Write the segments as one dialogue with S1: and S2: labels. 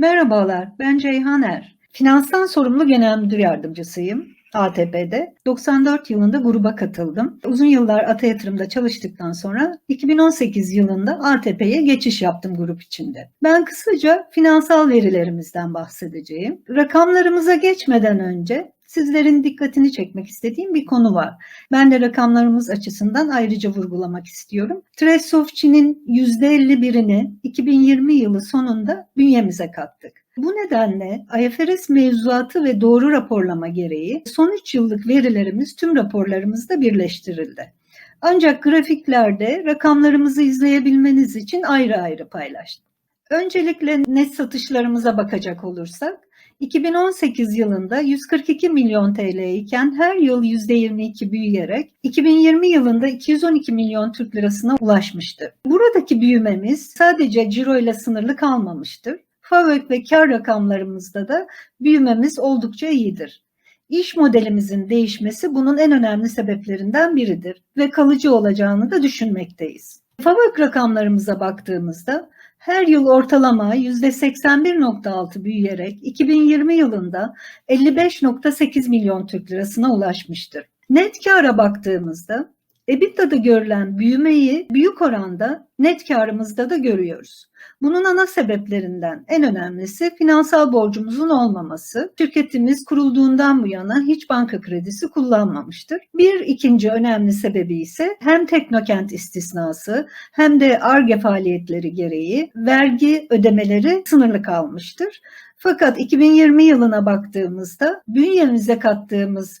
S1: Merhabalar, ben Ceyhan Er. Finanstan sorumlu genel müdür yardımcısıyım. ATP'de. 94 yılında gruba katıldım. Uzun yıllar Ata Yatırım'da çalıştıktan sonra 2018 yılında ATP'ye geçiş yaptım grup içinde. Ben kısaca finansal verilerimizden bahsedeceğim. Rakamlarımıza geçmeden önce sizlerin dikkatini çekmek istediğim bir konu var. Ben de rakamlarımız açısından ayrıca vurgulamak istiyorum. Tresofçi'nin %51'ini 2020 yılı sonunda bünyemize kattık. Bu nedenle IFRS mevzuatı ve doğru raporlama gereği son 3 yıllık verilerimiz tüm raporlarımızda birleştirildi. Ancak grafiklerde rakamlarımızı izleyebilmeniz için ayrı ayrı paylaştım. Öncelikle net satışlarımıza bakacak olursak 2018 yılında 142 milyon TL iken her yıl %22 büyüyerek 2020 yılında 212 milyon Türk lirasına ulaşmıştır. Buradaki büyümemiz sadece ciro ile sınırlı kalmamıştır. FAVÖK ve kar rakamlarımızda da büyümemiz oldukça iyidir. İş modelimizin değişmesi bunun en önemli sebeplerinden biridir ve kalıcı olacağını da düşünmekteyiz. FAVÖK rakamlarımıza baktığımızda her yıl ortalama %81.6 büyüyerek 2020 yılında 55.8 milyon Türk lirasına ulaşmıştır. Net kâra baktığımızda EBITDA'da görülen büyümeyi büyük oranda net karımızda da görüyoruz. Bunun ana sebeplerinden en önemlisi finansal borcumuzun olmaması. Şirketimiz kurulduğundan bu yana hiç banka kredisi kullanmamıştır. Bir ikinci önemli sebebi ise hem Teknokent istisnası hem de ARGE faaliyetleri gereği vergi ödemeleri sınırlı kalmıştır. Fakat 2020 yılına baktığımızda bünyemize kattığımız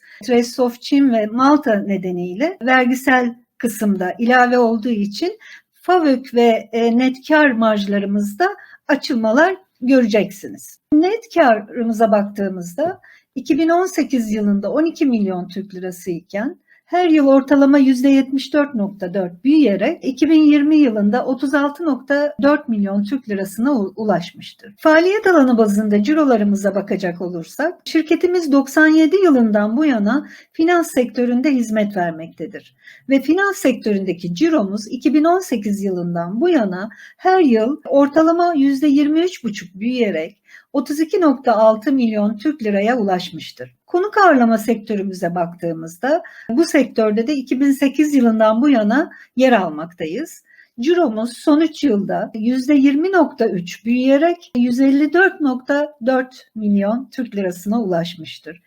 S1: Çin ve Malta nedeniyle vergisel kısımda ilave olduğu için FAVÖK ve e, net kar marjlarımızda açılmalar göreceksiniz. Net karımıza baktığımızda 2018 yılında 12 milyon Türk lirası iken her yıl ortalama %74.4 büyüyerek 2020 yılında 36.4 milyon Türk lirasına ulaşmıştır. Faaliyet alanı bazında cirolarımıza bakacak olursak, şirketimiz 97 yılından bu yana finans sektöründe hizmet vermektedir. Ve finans sektöründeki ciromuz 2018 yılından bu yana her yıl ortalama %23,5 büyüyerek 32.6 milyon Türk liraya ulaşmıştır. Konuk ağırlama sektörümüze baktığımızda bu sektörde de 2008 yılından bu yana yer almaktayız. Ciromuz son 3 yılda %20.3 büyüyerek 154.4 milyon Türk lirasına ulaşmıştır.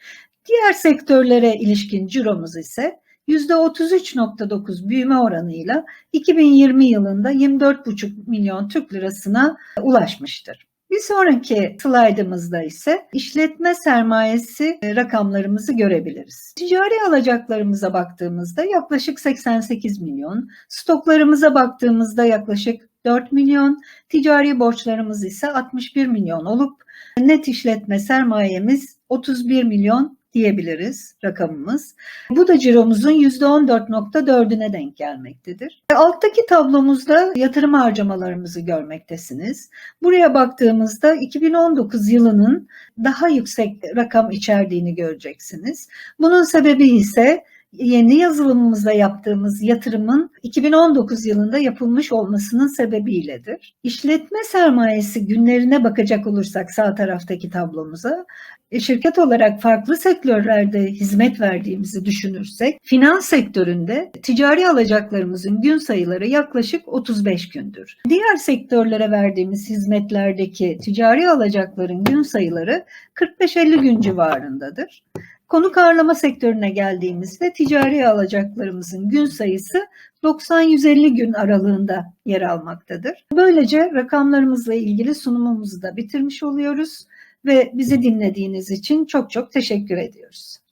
S1: Diğer sektörlere ilişkin ciromuz ise %33.9 büyüme oranıyla 2020 yılında 24,5 milyon Türk lirasına ulaşmıştır. Bir sonraki slaydımızda ise işletme sermayesi e, rakamlarımızı görebiliriz. Ticari alacaklarımıza baktığımızda yaklaşık 88 milyon, stoklarımıza baktığımızda yaklaşık 4 milyon, ticari borçlarımız ise 61 milyon olup net işletme sermayemiz 31 milyon diyebiliriz rakamımız. Bu da ciromuzun %14.4'üne denk gelmektedir. Alttaki tablomuzda yatırım harcamalarımızı görmektesiniz. Buraya baktığımızda 2019 yılının daha yüksek rakam içerdiğini göreceksiniz. Bunun sebebi ise yeni yazılımımızda yaptığımız yatırımın 2019 yılında yapılmış olmasının sebebiyledir. İşletme sermayesi günlerine bakacak olursak sağ taraftaki tablomuza e, şirket olarak farklı sektörlerde hizmet verdiğimizi düşünürsek finans sektöründe ticari alacaklarımızın gün sayıları yaklaşık 35 gündür. Diğer sektörlere verdiğimiz hizmetlerdeki ticari alacakların gün sayıları 45-50 gün civarındadır. Konuk ağırlama sektörüne geldiğimizde ticari alacaklarımızın gün sayısı 90-150 gün aralığında yer almaktadır. Böylece rakamlarımızla ilgili sunumumuzu da bitirmiş oluyoruz ve bizi dinlediğiniz için çok çok teşekkür ediyoruz.